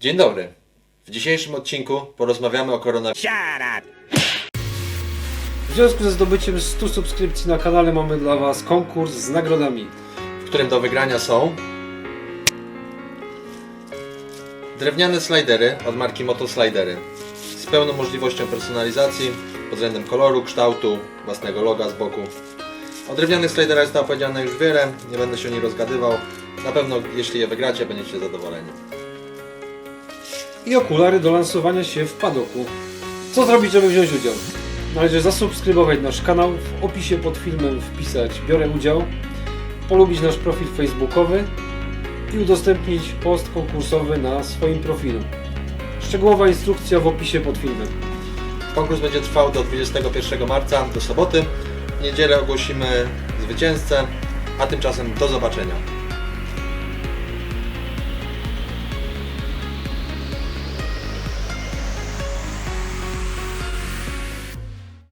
Dzień dobry. W dzisiejszym odcinku porozmawiamy o koronawirusie. W związku ze zdobyciem 100 subskrypcji na kanale mamy dla Was konkurs z nagrodami. w którym do wygrania są drewniane slidery od marki Motoslidery z pełną możliwością personalizacji pod względem koloru, kształtu, własnego loga z boku. O drewnianych sliderach zostało powiedziane już wiele, nie będę się o nich rozgadywał. Na pewno jeśli je wygracie będziecie zadowoleni. I okulary do lansowania się w padoku. Co zrobić, żeby wziąć udział? Należy zasubskrybować nasz kanał, w opisie pod filmem wpisać biorę udział, polubić nasz profil facebookowy i udostępnić post konkursowy na swoim profilu. Szczegółowa instrukcja w opisie pod filmem. Konkurs będzie trwał do 21 marca, do soboty. W niedzielę ogłosimy zwycięzcę, a tymczasem do zobaczenia.